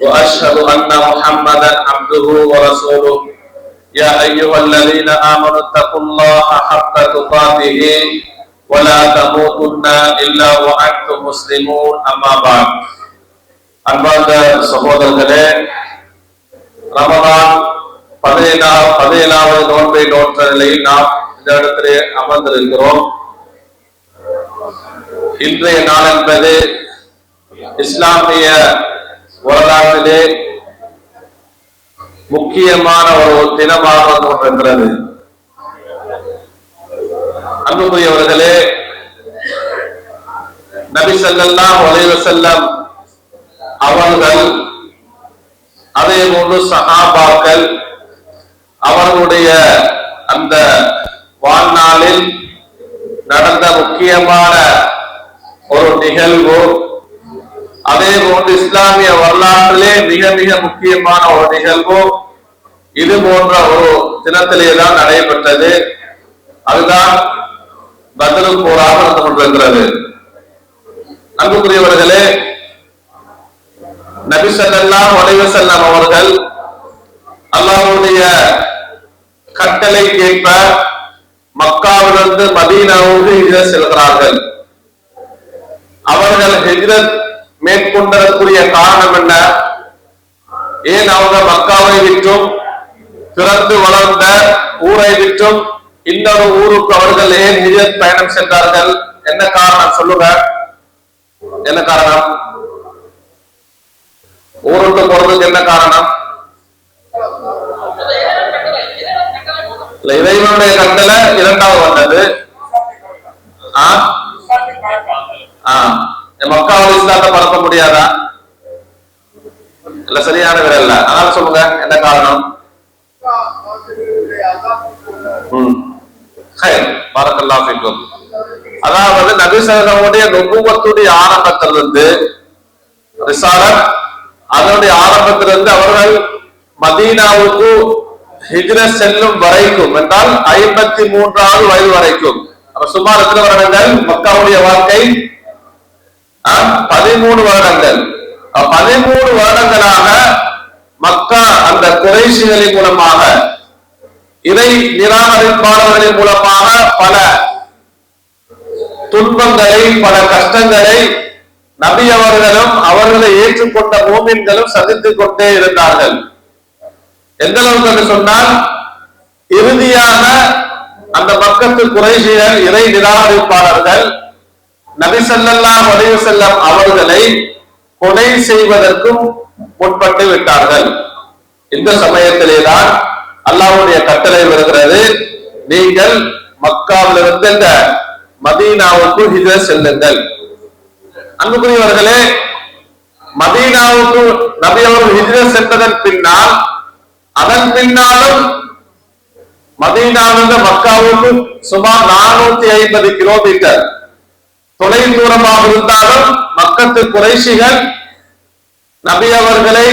وأشهد أن محمدا عبده ورسوله يا أيها الذين آمنوا اتقوا الله حق تقاته ولا تموتن إلا وأنتم مسلمون أما بعد அன்பார்ந்த சகோதரர்களே ரமதான் பதினேழா பதினேழாவது நோன்பை நோற்ற நிலையில் நாம் இந்த இடத்திலே அமர்ந்திருக்கிறோம் இன்றைய நாள் என்பது இஸ்லாமிய வரலாற்றிலே முக்கியமான ஒரு தினமாக தோன்றுகிறது அன்புக்குரியவர்களே நபி ஸல்லல்லாஹு அலைஹி செல்லம் அவர்கள் அதே போன்று சகாபாக்கள் அவர்களுடைய அந்த வாழ்நாளில் நடந்த முக்கியமான ஒரு நிகழ்வு அதே போன்று இஸ்லாமிய வரலாற்றிலே மிக மிக முக்கியமான ஒரு நிகழ்வு இது போன்ற ஒரு தினத்திலே தான் நடைபெற்றது. அதுதான் பதில் போராக நடந்து கொண்டிருக்கிறது அன்புக்குரியவர்களே நபி ஸல்லல்லாஹு அவர்கள் அல்லாவுடைய கட்டளை கேட்ப மக்காவிலிருந்து மதீனாவுக்கு ஹிஜ்ரத் செல்கிறார்கள். அவர்கள் ஹிஜ்ரத் மேற்கொண்டதற்குரிய காரணம் என்ன? ஏன் அவங்க மக்காவை விற்றும் பிறந்து வளர்ந்த ஊரை விற்றும் இன்னொரு ஊருக்கு அவர்கள் ஏன் ஹிஜத் பயணம் சென்றார்கள்? என்ன காரணம் சொல்லுங்க. என்ன காரணம்? ஊருக்கு போறதுக்கு என்ன காரணம்? இறைவனுடைய கட்டளை இரண்டாவது வந்தது. ஆ? ஆ. மக்காவில் இஸ்லாத்தை பரப்ப முடியாதா? இல்ல சரியான விட இல்ல அதனால சொல்லுங்க என்ன காரணம்? ம். ஹைர் அதாவது நபி ஸல்லல்லாஹுடைய நுபுவத்துடைய ஆரம்பத்திலிருந்து ரிசாலத் அதனுடைய ஆரம்பத்திலிருந்து அவர்கள் மதீனாவுக்கு ஹிஜ்ர செல்லும் வரைக்கும் என்றால் ஐம்பத்தி மூன்றாவது வயது வரைக்கும் சுமார் எத்தனை வருடங்கள்? மக்காவுடைய வாழ்க்கை பதிமூணு வருடங்கள். பதிமூணு வருடங்களாக மக்கா அந்த குறைசிகளின் மூலமாக இதை நிராகரிப்பாளர்களின் மூலமாக பல துன்பங்களை பல கஷ்டங்களை நபி அவர்களும் அவர்களை ஏற்றுக்கொண்ட மோமின்களும் சந்தித்துக் கொண்டே இருந்தார்கள். எந்த அளவுக்கு என்று சொன்னால் இறுதியாக அந்த பக்கத்து குறைசியர் இறை நிராகரிப்பாளர்கள் நபிசல்லா ஸல்லல்லாஹு செல்லம் அவர்களை கொலை செய்வதற்கும் முற்பட்டு விட்டார்கள். இந்த சமயத்திலேதான் அல்லாவுடைய கட்டளை வருகிறது. நீங்கள் மக்காவிலிருந்து இந்த மதீனாவுக்கு ஹிஜ்ரத் செல்லுங்கள். அன்புக்குரியவர்களே மதீனாவுக்கு நபி அவர்கள் ஹிஜ்ரத் சென்றதன் பின்னால் அதன் பின்னாலும் மதீனாவிலிருந்து மக்காவுக்கு சுமார் நானூத்தி ஐம்பது கிலோமீட்டர் தொலை தூரமாக இருந்தாலும் மக்கத்து குறைஷிகள் நபி அவர்களை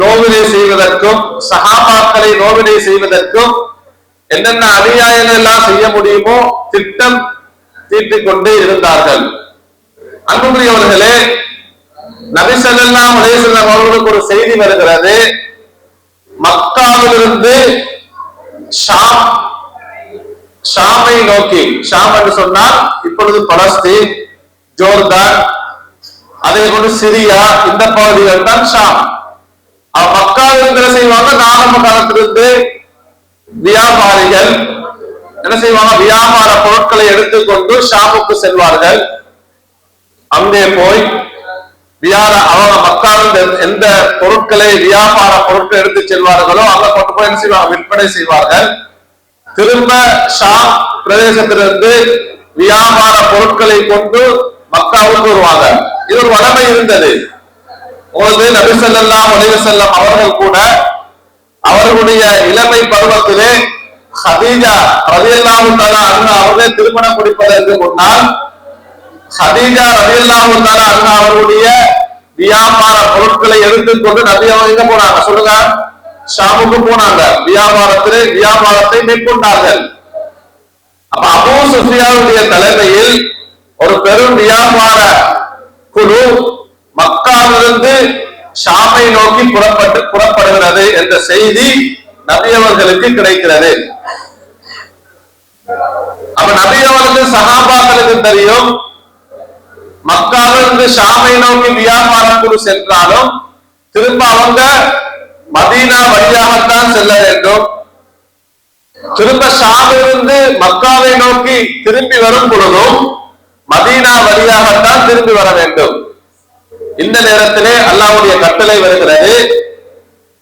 நோவினை செய்வதற்கும் சகாபாக்களை நோவினை செய்வதற்கும் என்னென்ன அநியாயங்கள் எல்லாம் செய்ய முடியுமோ திட்டம் தீட்டிக் கொண்டே இருந்தார்கள். அன்புக்குரியவர்களே நபி ஸல்லல்லாஹு அவர்களுக்கு ஒரு செய்தி வருகிறது. மக்காவிலிருந்து ஷாம் ஷாமை நோக்கி. ஷாம் என்று சொன்னால் இப்பொழுது பலஸ்தீன் ஜோர்தான் அதே போன்று சிரியா இந்த பகுதிகள் தான் ஷாம். அவ என்ன செய்வாங்க? ஆரம்ப காலத்திலிருந்து வியாபாரிகள் என்ன செய்வாங்க? வியாபார பொருட்களை எடுத்துக்கொண்டு ஷாமுக்கு செல்வார்கள். அங்கே போய் வியார அவங்க மக்கள் எந்த பொருட்களை வியாபார பொருட்கள் எடுத்து செல்வார்களோ அங்க கொண்டு போய் என்ன செய்வாங்க? விற்பனை செய்வார்கள். திரும்ப ஷாம் பிரதேசத்திலிருந்து வியாபார பொருட்களை கொண்டு மக்காவுக்கு வருவாங்க. இது ஒரு வடமை இருந்தது. உங்களுக்கு நபி ஸல்லல்லாஹு அலைஹி வஸல்லம் அவர்கள் கூட அவர்களுடைய இளமை பருவத்திலே ஹதீஜா ரலியல்லாஹு தாலா அண்ணா அவர்களே திருமணம் முடிப்பதற்கு முன்னால் ஹதீஜா ரலியல்லாஹு தாலா அண்ணா அவர்களுடைய வியாபார பொருட்களை எடுத்துக்கொண்டு நபி அவங்க எங்க போனாங்க. சொல்லுங்க. ஷாமுக்கு போனாங்க. வியாபாரத்திலே வியாபாரத்தை மேற்கொண்டார்கள். அப்ப அபூ சுஃபியாவுடைய தலைமையில் ஒரு பெரும் வியாபார குழு மக்காவிலிருந்து ஷாமை நோக்கி புறப்பட்டு புறப்படுகிறது என்ற செய்தி நபியவர்களுக்கு கிடைக்கிறது. அப்ப நபியவர்களுக்கு சகாபாக்களுக்கு தெரியும் மக்காவிலிருந்து ஷாமை நோக்கி வியாபார குழு சென்றாலும் திரும்ப அவங்க மதீனா வழியாகத்தான் செல்ல வேண்டும். திரும்ப ஷாமிலிருந்து மக்காவை நோக்கி திரும்பி வரும் பொழுதும் மதீனா வழியாகத்தான் திரும்பி வர வேண்டும். இந்த நேரத்திலே அல்லாவுடைய கட்டளை வருகிறது.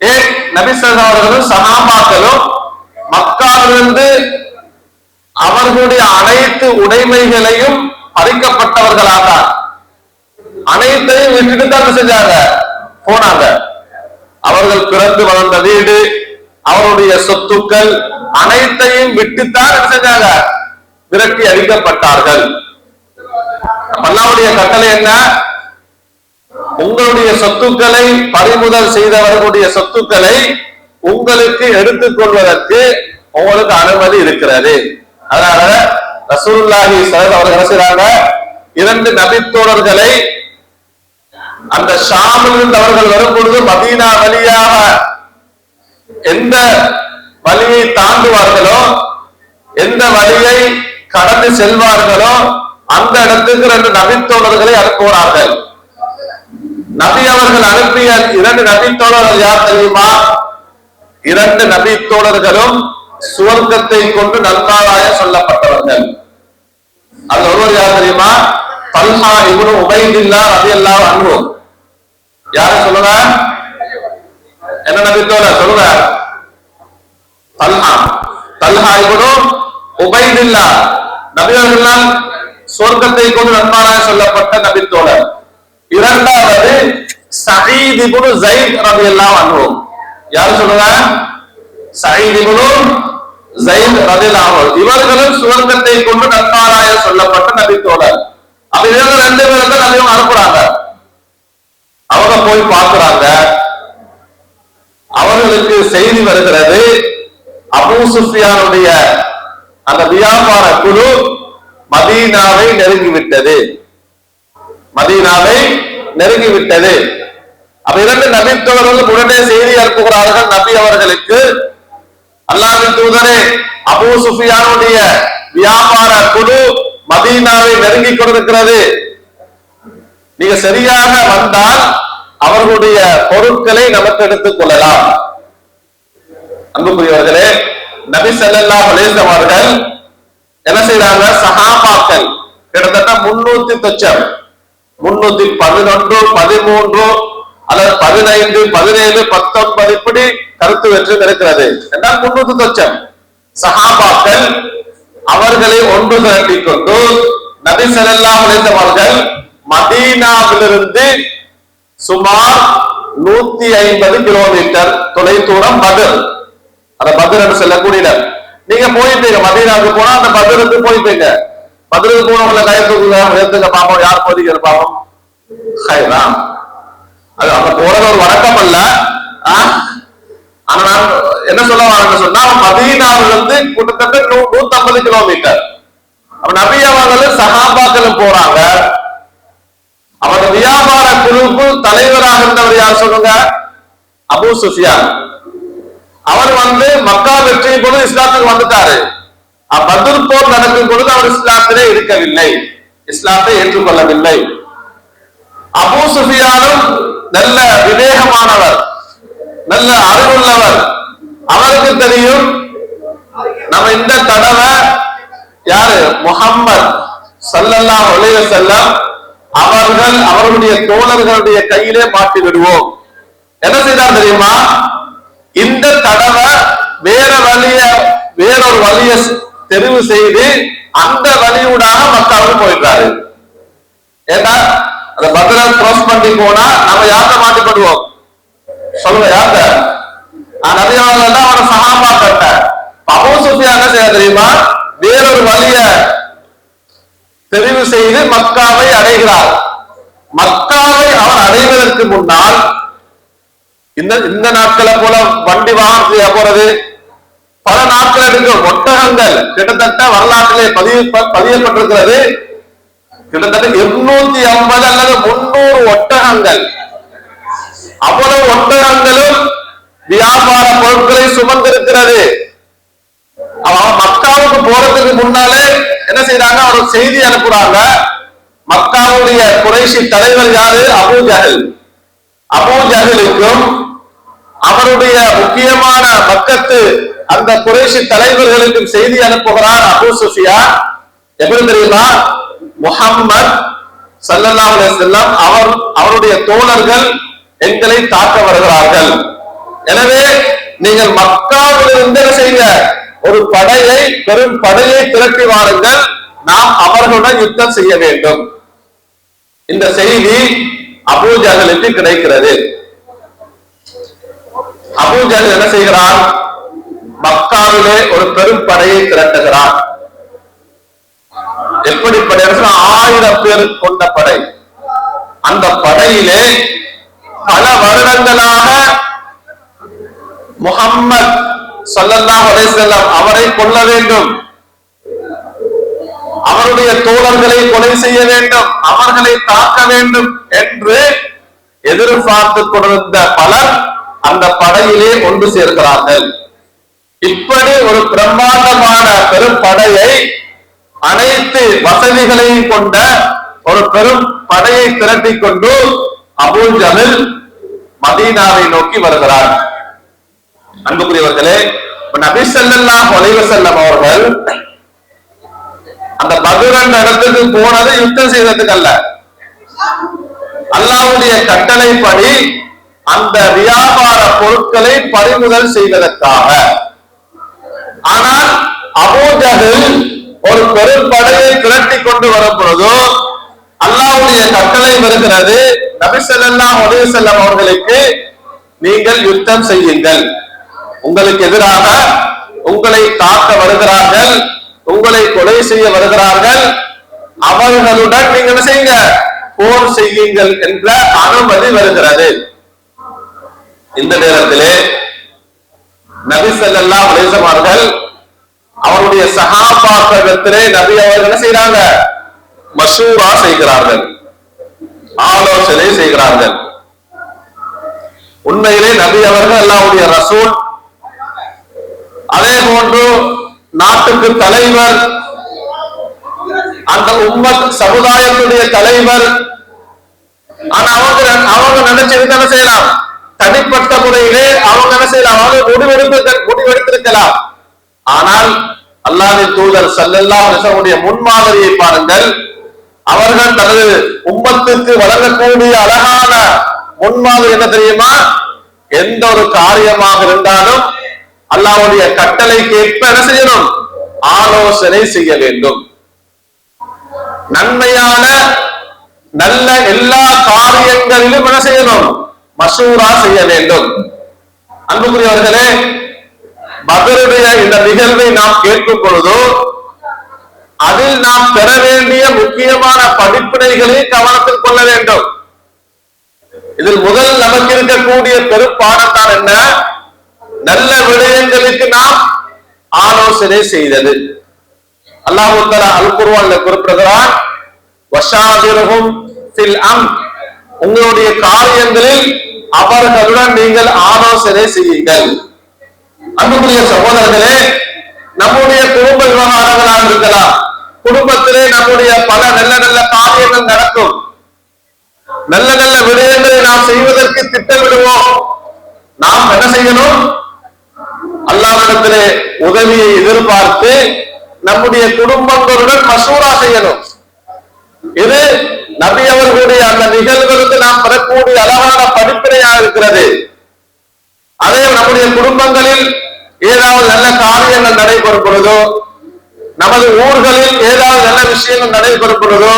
ஏ நபிசல்லா அவர்களும் சகாபாக்களும் மக்காவிலிருந்து அவர்களுடைய அனைத்து உடைமைகளையும் பறிக்கப்பட்டவர்களாக. அனைத்தையும் விட்டுட்டு தான் செஞ்சாங்க? போனாங்க. அவர்கள் பிறந்து வளர்ந்த வீடு அவருடைய சொத்துக்கள் அனைத்தையும் விட்டுத்தான் செஞ்சாங்க விரட்டி அடிக்கப்பட்டார்கள். அல்லாவுடைய கட்டளை என்ன? உங்களுடைய சொத்துக்களை பறிமுதல் செய்தவர்களுடைய சொத்துக்களை உங்களுக்கு எடுத்துக் கொள்வதற்கு உங்களுக்கு அனுமதி இருக்கிறது. அதனால ரசூல்லாஹி சரத் அவர்கள் என்ன செய்றாங்க? இரண்டு நபித்தோழர்களை அந்த ஷாமிலிருந்து அவர்கள் வரும் பொழுது மதீனா வழியாக எந்த வழியை தாண்டுவார்களோ எந்த வழியை கடந்து செல்வார்களோ அந்த இடத்துக்கு ரெண்டு நபித்தோழர்களை அனுப்புகிறார்கள் நபி அவர்கள் அனுப்பிய இரண்டு நபித்தோழர்கள் யார் தெரியுமா? இரண்டு நபித்தோழர்களும் சுவர்க்கத்தை கொண்டு நன்றாராய சொல்லப்பட்டவர்கள். அது ஒருவர் யார் தெரியுமா? பல்ஹா இவரும் உபைதில்லா ரதி எல்லாம் அன்பு யாரு சொல்லுங்க? என்ன நபித்தோழர்? சொல்லுங்க. தல்ஹா. தல்ஹா இவரும் உபைதில்லா. நபியர்களால் சொர்க்கத்தை கொண்டு நன்மாராய சொல்லப்பட்ட நபித்தோழர். இரண்டாவது சயீத் இப்னு ஜைத் ரலியல்லாஹு அன்ஹு. யார் சொல்லுங்க? சயீத் இப்னு ஜைத் ரலியல்லாஹு அன்ஹு. இவர்களும் சுவர்க்கத்தை கொண்டு நன்மாராய சொல்லப்பட்ட நபித்தோழர். அப்ப இவங்க ரெண்டு பேரும் தான் நபியும் அனுப்புறாங்க அவங்க போய் பார்க்கிறாங்க. அவர்களுக்கு செய்தி வருகிறது. அபு சுஃபியானுடைய அந்த வியாபார குழு மதீனாவை நெருங்கிவிட்டது. மதீனாவை நெருங்கிவிட்டது. அப்ப இரண்டு நபித்தவர்கள் உடனே செய்தி அனுப்புகிறார்கள். நபி அவர்களுக்கு அல்லாவின் தூதரே அபு சுஃபியானுடைய வியாபார குழு மதீனாவை நெருங்கி கொண்டிருக்கிறது. நீங்க சரியாக வந்தால் அவர்களுடைய பொருட்களை நமக்கு எடுத்துக் கொள்ளலாம். அன்புக்குரியவர்களே நபி ஸல்லல்லாஹு அலைஹி அவர்கள் என்ன செய்யறாங்க சஹாபாக்கள் கிட்டத்தட்ட முன்னூத்தி தொச்சம் முன்னூத்தி பதினொன்று பதிமூன்று அல்லது பதினைந்து பதினேழு பத்தொன்பது இப்படி கருத்து வெற்றி இருக்கிறது என்றால் முன்னூத்தி தொச்சம் சஹாபாக்கள் அவர்களை ஒன்று திரட்டிக் கொண்டு நபி ஸல்லல்லாஹு அலைஹி அவர்கள் மதீனாவிலிருந்து சுமார் நூத்தி ஐம்பது கிலோமீட்டர் தொலைதூரம் பதர். அந்த பதர் என்று சொல்லக்கூடிய நீங்க போயிட்டீங்க மதீனாவுக்கு போனா அந்த பதருக்கு போயிட்டீங்க. பதருக்கு போனவங்கள கயத்துக்குள்ள எடுத்துக்க பாப்போம். யார் போதிக்கிற பாப்போம். ஹைராம் அது அந்த போறது ஒரு வழக்கம் அல்ல. ஆனா நான் என்ன சொல்ல வரேன்னு சொன்னா மதீனாவிலிருந்து கிட்டத்தட்ட நூ- நூத்தம்பது கிலோமீட்டர். அப்ப நபி அவர்களும் சகாபாக்களும் போறாங்க. அவர் வியாபார குழுவுக்கு தலைவராக இருந்தவர் யார் சொல்லுங்க? அபு சுஃபியான். அவர் வந்து மக்கா வெற்றியின் பொழுது இஸ்லாத்துக்கு வந்துட்டாரு. அஹ் போர் நடக்கும் பொழுது அவர் இஸ்லாத்திலே இருக்கவில்லை. இஸ்லாத்தை ஏற்றுக்கொள்ளவில்லை. அபு சுஃபியானும் நல்ல விவேகமானவர் நல்ல அறிவுள்ளவர். அவருக்கு தெரியும் நம்ம இந்த தடவை யாரு? முகம்மது சல்லல்லா அலைஹி செல்லம் அவர்கள் அவருடைய தோழர்களுடைய கையிலே மாட்டி விடுவோம் என்ன செய்தார் தெரியுமா? இந்த தடவை வேற வழிய வேறொரு வழிய தெரிவு செய்து அந்த வழியூடாக மக்காவுக்கு போயிடுறாரு ஏன்னா அந்த பத்திர கிராஸ் பண்ணி போனா நம்ம யார்கிட்ட மாட்டிப்படுவோம்? சொல்லுங்க யார்கிட்ட? நபியாளர்கள் தான் அவரை சகாபா கட்ட அபூ சுஃபியான் என்ன செய்ய தெரியுமா? வேறொரு வழிய தெரிவு செய்து மக்காவை அடைகிறார். மக்காவை அவன் அடைவதற்கு முன்னால் இந்த இந்த நாட்களை போல வண்டி வாகனத்தில் போறது பல நாட்கள் எடுக்கும் ஒட்டகங்கள் கிட்டத்தட்ட வரலாற்றிலே பதிவு பதியப்பட்டிருக்கிறது. கிட்டத்தட்ட இருநூத்தி ஐம்பது அல்லது முன்னூறு ஒட்டகங்கள். அவ்வளவு ஒட்டகங்களும் வியாபார பொருட்களை சுமந்திருக்கிறது. அவன் மக்காவுக்கு போறதுக்கு முன்னாலே என்ன செய்யறாங்க அவர் செய்தி அனுப்புறாங்க. மக்காவுடைய குறைசி தலைவர் யாரு? அபூ ஜஹல். அபு ஜஹலுக்கும் அவருடைய முக்கியமான மக்கத்து அந்த குறைசி தலைவர்களுக்கும் செய்தி அனுப்புகிறார் அபு சுஃபியா எப்படி தெரியுமா? முஹம்மத் சல்லல்லா செல்லம் அவர் அவருடைய தோழர்கள் எங்களை தாக்க வருகிறார்கள். எனவே நீங்கள் மக்காவிலிருந்து என்ன ஒரு படையை பெரும் படையை திரட்டி வாருங்கள். நாம் அவர்களுடன் யுத்தம் செய்ய வேண்டும். இந்த செய்தி அபூஜர்களுக்கு கிடைக்கிறது. அபூஜல் என்ன செய்கிறார்? மக்காவிலே ஒரு பெரும் படையை திரட்டுகிறார். எப்படி படை ஆயிரம் பேர் கொண்ட படை. அந்த படையிலே பல வருடங்களாக முகம்மது ஸல்லல்லாஹு அலைஹி அவரை கொல்ல வேண்டும். அவருடைய தோழர்களை கொலை செய்ய வேண்டும். அவர்களை தாக்க வேண்டும் என்று எதிர்பார்த்து கொண்டிருந்த பலர் அந்த படையிலே ஒன்று சேர்க்கிறார்கள். இப்படி ஒரு பிரம்மாண்டமான பெரும் படையை அனைத்து வசதிகளையும் கொண்ட ஒரு பெரும் படையை திரட்டிக் கொண்டு அபூ ஜஹல் மதீனாவை நோக்கி வருகிறார். அன்புக்குரியவர்களே நபி செல்லல்லா ஒலைவ செல்லம் அவர்கள் அந்த பதுரன் இடத்துக்கு போனது யுத்தம் செய்வதற்கு அல்ல அல்லாவுடைய கட்டளைப்படி அந்த வியாபார பொருட்களை பறிமுதல் செய்வதற்காக ஆனால் அபோஜகில் ஒரு பெரும் படையை திரட்டி கொண்டு வரும் பொழுது அல்லாஹ்வுடைய கட்டளை வருகிறது நபி ஸல்லல்லாஹு அலைஹி வஸல்லம் அவர்களுக்கு நீங்கள் யுத்தம் செய்யுங்கள். உங்களுக்கு எதிராக உங்களை தாக்க வருகிறார்கள் உங்களை கொலை செய்ய வருகிறார்கள். அவர்களுடன் நீங்க என்ன செய்யுங்க. போர் செய்யுங்கள் என்ற அனுமதி வருகிறது. இந்த நேரத்திலே நபிசல்லா ஸல்லல்லாஹு அவருடைய சகாபாத்திரத்திலே நபி அவர்கள் என்ன செய்யறாங்க மசூரா செய்கிறார்கள். ஆலோசனை செய்கிறார்கள். உண்மையிலே நபி அவர்கள் அல்லாவுடைய ரசூல் போன்று நாட்டுக்கு தலைவர். அந்த உம்மத் சமுதாயத்துடைய தலைவர். ஆனா அவங்க அவங்க நினைச்சது என்ன செய்யலாம்? தனிப்பட்ட முறையிலே அவங்க என்ன செய்யலாம்? அவங்க முடிவெடுத்து முடிவெடுத்திருக்கலாம். ஆனால் அல்லாவின் தூதர் ஸல்லல்லாஹு அலைஹி முன்மாதிரியை பாருங்கள். அவர்கள் தனது உம்மத்துக்கு வழங்கக்கூடிய அழகான முன்மாதிரி என்ன தெரியுமா? எந்த ஒரு காரியமாக இருந்தாலும் அல்லாவுடைய கட்டளைக்கு ஏற்ப என்ன செய்யணும்? ஆலோசனை செய்ய வேண்டும். நன்மையான நல்ல எல்லா காரியங்களிலும் என்ன செய்யணும்? மசூரா செய்ய வேண்டும். அன்புக்குரியவர்களே பதருடைய இந்த நிகழ்வை நாம் கேட்கும் பொழுதோ அதில் நாம் பெற வேண்டிய முக்கியமான படிப்பினைகளை கவனத்தில் கொள்ள வேண்டும். இதில் முதல் நமக்கு இருக்கக்கூடிய பெரும் பாடத்தான் என்ன? நல்ல விடயங்களுக்கு நாம் ஆலோசனை செய்தது. அல்லாஹு தஆலா அல் குர்வான்ல குறிப்பிடுகிறான் வஷாதிரகும் ஃபில் அம் உங்களுடைய காரியங்களில் அவர்களுடன் நீங்கள் ஆலோசனை செய்யுங்கள். அன்புக்குரிய சகோதரர்களே நம்முடைய குடும்ப விவகாரங்களாக இருக்கலாம் குடும்பத்திலே நம்முடைய பல நல்ல நல்ல காரியங்கள் நடக்கும். நல்ல நல்ல விடயங்களை நாம் செய்வதற்கு திட்டமிடுவோம். நாம் என்ன செய்யணும்? அல்லாவிடத்திலே உதவியை எதிர்பார்த்து நம்முடைய குடும்பங்களுடன் மசூரா செய்யணும். இது நபி அவர்களுடைய அந்த நிகழ்வுகளுக்கு நாம் பெறக்கூடிய அழகான படிப்பினையாக இருக்கிறது. அதே நம்முடைய குடும்பங்களில் ஏதாவது நல்ல காரியங்கள் நடைபெறும் பொழுதோ நமது ஊர்களில் ஏதாவது நல்ல விஷயங்கள் நடைபெறும் பொழுதோ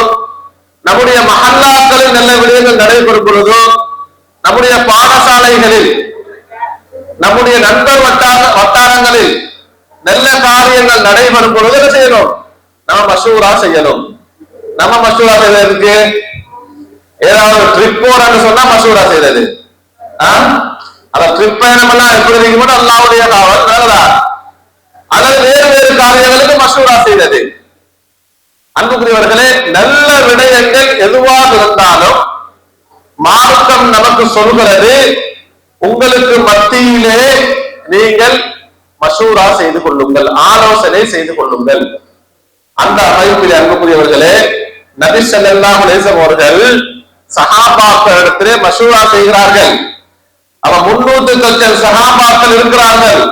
நம்முடைய மகல்லாக்களில் நல்ல விடயங்கள் நடைபெறும் பொழுதோ நம்முடைய பாடசாலைகளில் நம்முடைய நண்பர் வட்டார நல்ல காரியங்கள் நடைபெறும் பொழுது என்ன செய்யணும்? நம்ம மசூரா செய்யணும். நம்ம மசூரா செய்யறதுக்கு ஏதாவது ட்ரிப் போறன்னு சொன்னா மசூரா செய்யறது அந்த ட்ரிப் பயணம் எல்லாம் எப்படி கூட அல்லாவுடைய காவல் நல்லதா அதாவது வேறு வேறு காரியங்களுக்கு மசூரா செய்தது. அன்புக்குரியவர்களே நல்ல விடயங்கள் எதுவாக இருந்தாலும் மார்க்கம் நமக்கு சொல்கிறது உங்களுக்கு மத்தியிலே நீங்கள் மசூரா செய்து கொள்ளுங்கள் ஆலோசனை செய்து கொள்ளுங்கள். அந்த அமைப்பில் அன்புக்குரியவர்களே நபி ஸல்லல்லாஹு அலைஹி அவர்கள் சகாபாக்களிடத்திலே மசூரா செய்கிறார்கள். அவ முன்னூத்தி லட்சம் சகாபாக்கள் இருக்கிறார்கள்.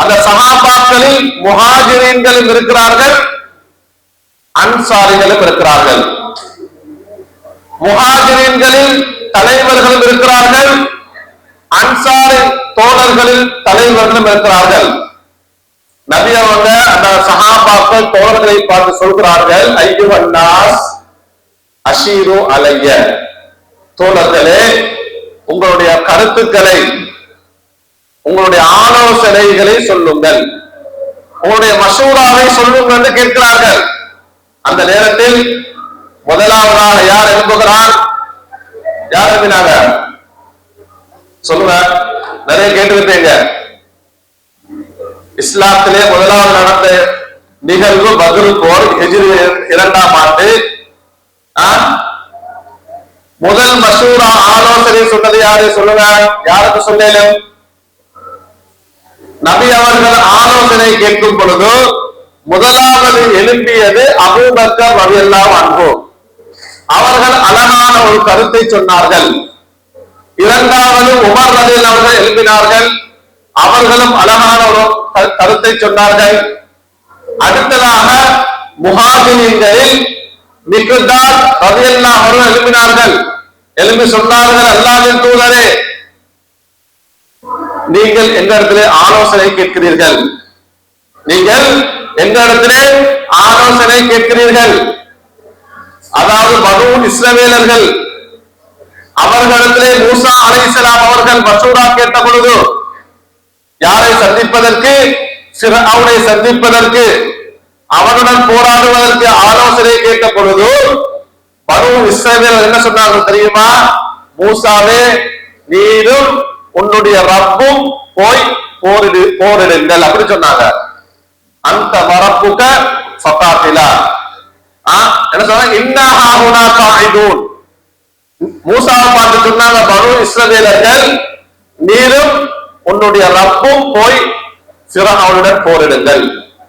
அந்த சகாபாக்களில் முஹாஜிரீன்களும் இருக்கிறார்கள் அன்சாரிகளும் இருக்கிறார்கள். முஹாஜிரீன்களில் தலைவர்களும் இருக்கிறார்கள். அன்சாரி தோழர்களில் தலைவர்களும் இருக்கிறார்கள். நபி அவங்க அந்த சகாபாக்கள் தோழர்களை பார்த்து சொல்கிறார்கள் ஐயுவன்னாஸ் அஷீரு அலைய. தோழர்களே உங்களுடைய கருத்துக்களை உங்களுடைய ஆலோசனைகளை சொல்லுங்கள். உங்களுடைய மசூராவை சொல்லுங்கள் என்று கேட்கிறார்கள். அந்த நேரத்தில் முதலாவதாக யார் எழுப்புகிறார் யார் எழுப்பினாங்க சொல்லுங்க. நிறைய கேட்டுக்கிட்டீங்க. இஸ்லாத்திலே முதலாவது நடந்த நிகழ்வு பத்ரு போர் ஹிஜ்ரி இரண்டாம் ஆண்டு. முதல் மசூரா ஆலோசனை சொன்னது யாரு? சொல்லுங்க. யாருக்கு சொன்னேன் நபி அவர்கள் ஆலோசனை கேட்கும் பொழுது முதலாவது எழுப்பியது அபூபக்கர் நபியெல்லாம் அன்போ அவர்கள் அழகான ஒரு கருத்தை சொன்னார்கள். இரண்டாவது உமர் ரலில் அவர்கள் எழுப்பினார்கள் அவர்களும் அழகான ஒரு கருத்தை சொன்னார்கள். அடுத்ததாக முஹாஜிரின்களில் மிகுதார் ரலியல்லாஹு அவர்கள் எழுப்பினார்கள் எழுப்பி சொன்னார்கள் அல்லாவின் தூதரே நீங்கள் எந்த ஆலோசனை கேட்கிறீர்கள். நீங்கள் எந்த ஆலோசனை கேட்கிறீர்கள். அதாவது பனு இஸ்ரவேலர்கள் அவர்களிடத்திலே மூசா அலைசலாம் அவர்கள் மசூரா கேட்ட பொழுது யாரை சந்திப்பதற்கு? அவனை சந்திப்பதற்கு. அவனுடன் போராடுவதற்கு ஆலோசனை கேட்ட பொழுது பனு இஸ்ரேல் என்ன சொன்னார்கள் தெரியுமா? மூசாவே நீரும் உன்னுடைய ரப்பும் போய் போரிடு போரிடுங்கள் அப்படி சொன்னாங்க. அந்த வரப்புக்க ஃபகாத்திலா என்ன சொன்னாங்க? இன்னாஹாஹுனா காயிதூன். மூசாவை பார்த்து சொன்னாங்க பனு இஸ்ரவேலர்கள் நீரும் உன்னுடைய ரப்பும் போய் சிறகவுடன் போரிடுங்கள்.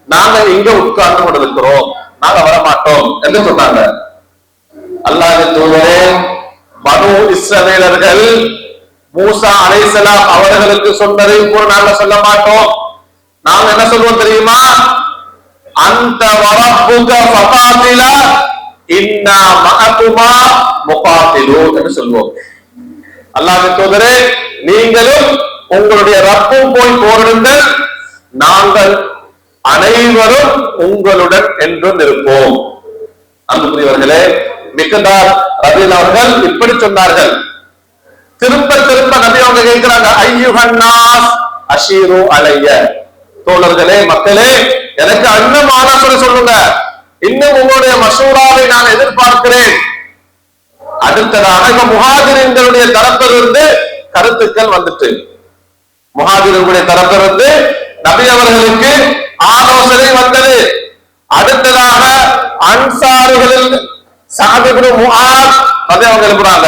நாங்க இங்க உட்கார்ந்து கொண்டிருக்கிறோம். நாங்க வரமாட்டோம். என்று சொன்னாங்க. அல்லாஹ் தூதரே பனு இஸ்ரவேலர்கள் மூசா அலைசலா அவர்களுக்கு சொன்னதை கூட நாங்க சொல்ல மாட்டோம். நாங்க என்ன சொல்லுவோம் தெரியுமா? அந்த வரப்புக ஃபகாத்திலா இன்னா மகத்துமா முகாத்திலூன் என்று சொல்லுவோம். அல்லாஹ் தூதரே நீங்களும் உங்களுடைய ரப்பும் போய் போரிடுங்கள். நாங்கள் அனைவரும் உங்களுடன் என்றும் இருப்போம். அன்புக்குரியவர்களே மிக்கதார் ரபில் அவர்கள் இப்படி சொன்னார்கள். திரும்ப திரும்ப நபி அவங்க கேட்கிறாங்க ஐயுகன்னாஸ் அஷீரு அலைய. தோழர்களே மக்களே எனக்கு அன்னம் ஆலோசனை சொல்லுங்க. இன்னும் உங்களுடைய மசூராவை நான் எதிர்பார்க்கிறேன். அடுத்ததாக இப்ப முகாதிரங்களுடைய தரப்பிலிருந்து கருத்துக்கள் வந்துட்டு. முகாதிரங்களுடைய தரப்பிலிருந்து நபி அவர்களுக்கு ஆலோசனை வந்தது. அடுத்ததாக அன்சாரிகளில் சாதிபுடு முஹாத் அதை அவங்க எழுப்புறாங்க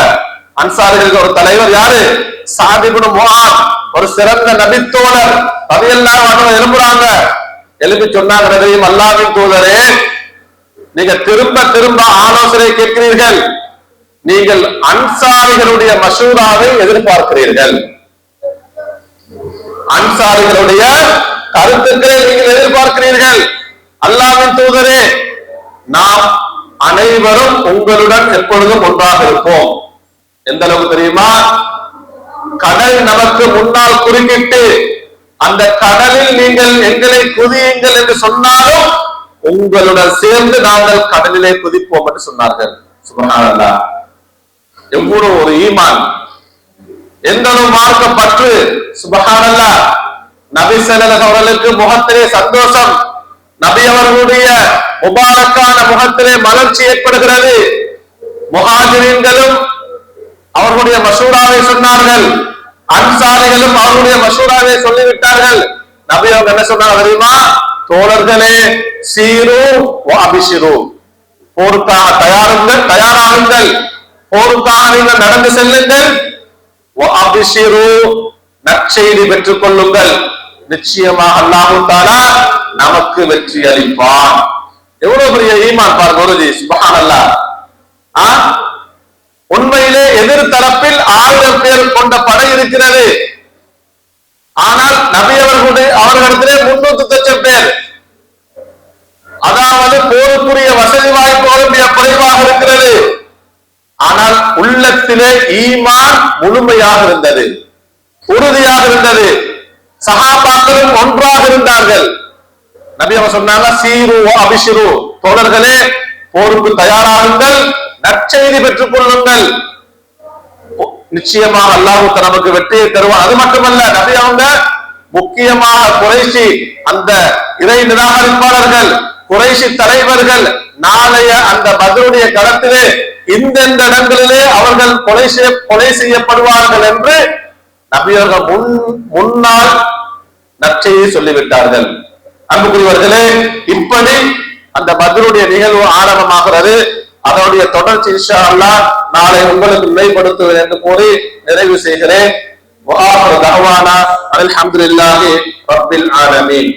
அன்சாரிகளுக்கு ஒரு தலைவர் யாரு? சாதிபுடு முஹாத் ஒரு சிறந்த நபித்தோழர் அதையெல்லாம் அவங்க எழுப்புறாங்க எழுப்பி சொன்னாங்க நபியும் அல்லாவின் தூதரே நீங்க திரும்ப திரும்ப ஆலோசனை கேட்கிறீர்கள். நீங்கள் அன்சாரிகளுடைய மசூராவை எதிர்பார்க்கிறீர்கள். அன்சாரிகளுடைய கருத்துக்களை நீங்கள் எதிர்பார்க்கிறீர்கள். அல்லாவின் தூதரே நாம் அனைவரும் உங்களுடன் எப்பொழுதும் ஒன்றாக இருப்போம். எந்த அளவுக்கு தெரியுமா? கடல் நமக்கு முன்னால் குறுக்கிட்டு அந்த கடலில் நீங்கள் எங்களை குதியுங்கள் என்று சொன்னாலும் உங்களுடன் சேர்ந்து நாங்கள் கடலிலே குதிப்போம் என்று சொன்னார்கள். சுபஹானல்லாஹ் எவ்வளவு ஒரு ஈமான். எந்த ஒரு மார்க்க பற்று சுபஹானல்லாஹ் நபி ஸல்லல்லாஹு அவர்களுக்கு முகத்திலே சந்தோஷம். நபி அவர்களுடைய முபாரக்கான முகத்திலே மலர்ச்சி ஏற்படுகிறது. முகாஜிரீன்களும் அவர்களுடைய மசூராவை சொன்னார்கள். அன்சாரிகளும் அவர்களுடைய மசூராவை சொல்லிவிட்டார்கள். நபி அவங்க என்ன சொன்னாங்க தெரியுமா? தோழர்களே சீரு அபிஷிரு. போருக்காக தயாருங்கள் தயாராகுங்கள். போருக்காக நீங்கள் நடந்து செல்லுங்கள். அபிஷிரு நற்செய்தி பெற்றுக் கொள்ளுங்கள். நிச்சயமாக அல்லாஹு தாலா நமக்கு வெற்றி அளிப்பான். எவ்வளவு பெரிய ஈமான் பார் குருஜி சுபஹான் அல்லா உண்மையிலே எதிர்த்தரப்பில் ஆயிரம் பேர் கொண்ட படை இருக்கிறது. ஆனால் நபி அவர்களுடைய அவர்களிடத்திலே முன்னூத்தி லட்சம் பேர். அதாவது போருக்குரிய வசதி வாய்ப்புகளும் மிக குறைவாக இருக்கிறது. ஆனால் உள்ளத்திலே ஈமான் முழுமையாக இருந்தது. உறுதியாக இருந்தது. சகாபாக்களும் ஒன்றாக இருந்தார்கள். நபி அவர் சொன்னாங்க சீரு அபிஷிரு. தோழர்களே போருக்கு தயாராகுங்கள் நற்செய்தி பெற்றுக் கொள்ளுங்கள். நிச்சயமாக அல்லாஹு நமக்கு வெற்றியை தருவான் அது மட்டுமல்ல நபி அவங்க முக்கியமாக குறைசி அந்த இறை நிராகரிப்பாளர்கள் குறைசி தலைவர்கள் நாளைய அந்த பதிலுடைய களத்திலே இந்தெந்த இடங்களிலே அவர்கள் கொலை செய்ய கொலை செய்யப்படுவார்கள் என்று நபியவர்கள் முன் முன்னால் நற்செய்தி சொல்லிவிட்டார்கள். அன்புக்குரியவர்களே இப்படி அந்த பதிலுடைய நிகழ்வு ஆரம்பமாகிறது. அதனுடைய தொடர்ச்சி இன்ஷா அல்லா நாளை உங்களுக்கு நிலைப்படுத்துவது என்று கூறி நிறைவு செய்கிறேன். அலமதுல்லாஹி ரபில் ஆலமீன்.